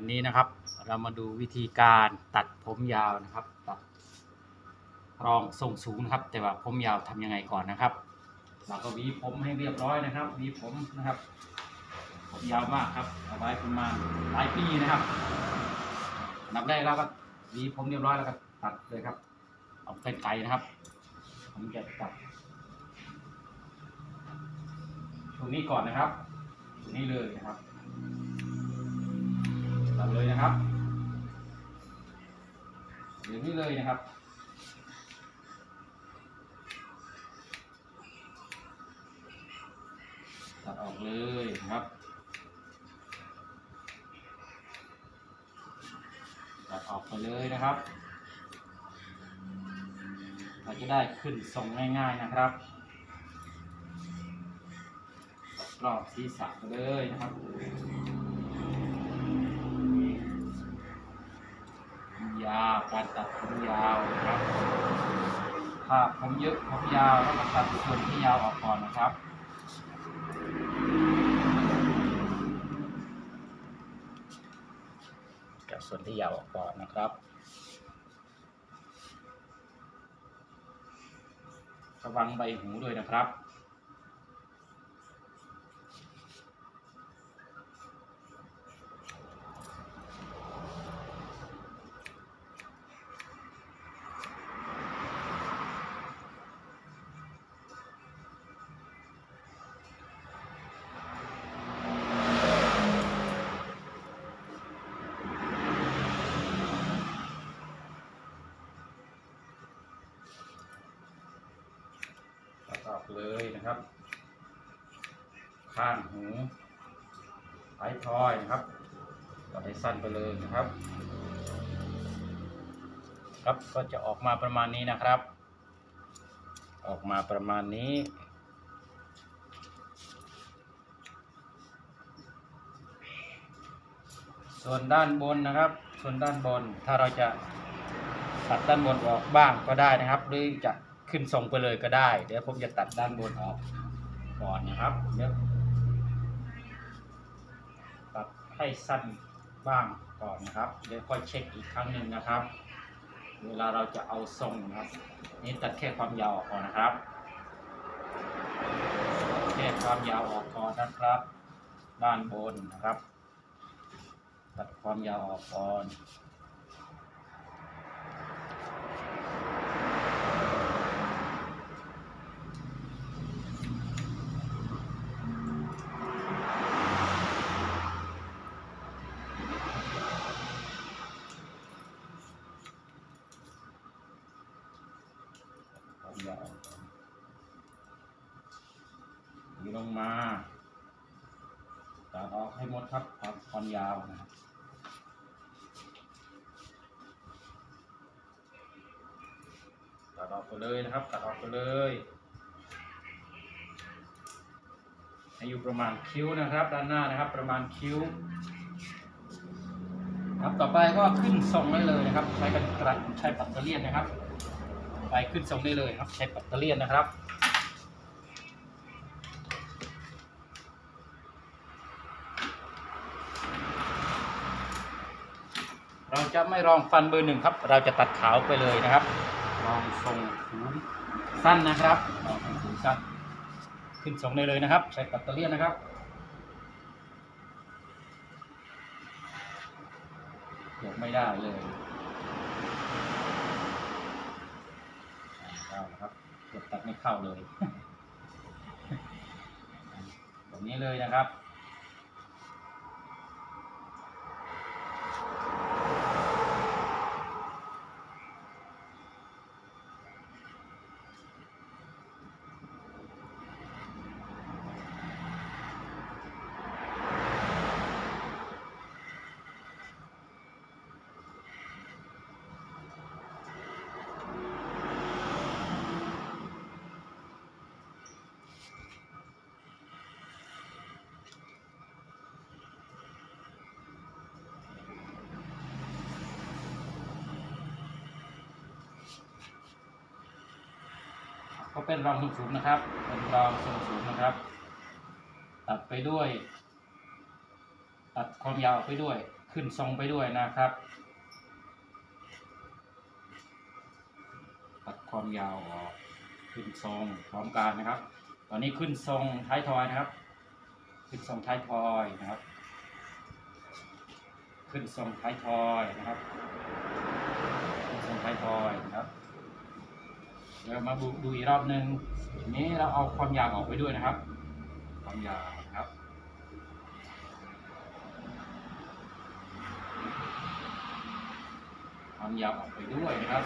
วันนี้นะครับ เรามาดูวิธีการตัดผมยาวนะครับ ตัดรองทรงสูงนะครับ แต่ว่าผมยาวทำยังไงก่อนนะครับ เราก็หวีผมให้เรียบร้อยนะครับหวีผมนะครับ ผมยาวมากครับเอาไว้ประมาณหลายปีนะครับอันดับแรกเราก็หวีผมเรียบร้อยแล้วก็ตัดเลยครับเอาเป็นไก่นะครับ ผมจะตัดตรงนี้ก่อนนะครับตรงนี้เลยนะครับ ตัดเลยนะครับเดี๋ยวนี้เลยนะครับตัดออกเลยนะครับตัดออกไปเลยนะครับ เราจะได้ขึ้นทรงง่ายๆนะครับรอบศีรษะไปเลยนะครับ ยาการตัดผมยาวนะครับถ้าผมเยอะผมยาวแล้วก็ตัดส่วนที่ยาวออกก่อนนะครับจากส่วนที่ยาวออกก่อนนะครับระวังใบหูด้วยนะครับ เลยนะครับ ข้างหูท้ทอยนะครับตัดให้สั้นไปเลยนะครับ ครับก็จะออกมาประมาณนี้นะครับ ออกมาประมาณนี้ส่วนด้านบนนะครับ ส่วนด้านบน ถ้าเราจะตัดด้านบนออกบ้างก็ได้นะครับ หรือจะ ขึ้นทรงไปเลยก็ได้ เดี๋ยวผมจะตัดด้านบนออกก่อนนะครับเดี๋ยวตัดให้สั้นบ้างก่อนนะครับ เดี๋ยวค่อยเช็คอีกครั้งหนึ่งนะครับ เวลาเราจะเอาทรงนะครับ นี่ตัดแค่ความยาวออกก่อนนะครับ แค่ความยาวออกก่อนนะครับ ด้านบนนะครับ ตัดความยาวออกก่อน ยาวลงมาตัดออกให้หมดครับความความยาวนะครับตัดออกไปเลยนะครับ ตัดออกไปเลย ให้อยู่ประมาณคิ้วนะครับ ด้านหน้านะครับ ประมาณคิ้ว ครับต่อไปก็ขึ้นทรงได้เลยนะครับ ใช้กันไกรใช้ปัตเตอร์เลียนนะครับ ไปขึ้นทรงได้เลยครับใช้ปัตเตอร์เลียนนะครับเราจะไม่รองฟันเบอร์หนึ่งครับ เราจะตัดขาวไปเลยนะครับรองทรงหูสั้นนะครับรองทรงหูสั้นขึ้นทรงได้เลยนะครับ ใช้ปัตเตอร์เลียนนะครับยกไม่ได้เลย เข้านะครับกดตัดไม่เข้าเลย แบบนี้เลยนะครับ ก็เป็นรองทรงสูงนะครับ เป็นรองทรงสูงนะครับ ตัดไปด้วย ตัดความยาวไปด้วย ขึ้นทรงไปด้วยนะครับ ตัดความยาวออกขึ้นทรงพร้อมกันนะครับ ตอนนี้ขึ้นทรงท้ายทอยนะครับ ขึ้นทรงท้ายทอยนะครับ ขึ้นทรงท้ายทอยนะครับ ขึ้นทรงท้ายทอยนะครับ เดี๋ยวมาดูดูอีกรอบหนึ่งทีนี้เราเอาความยาวออกไปด้วยนะครับ ความยาวนะครับ ความยาวออกไปด้วยนะครับ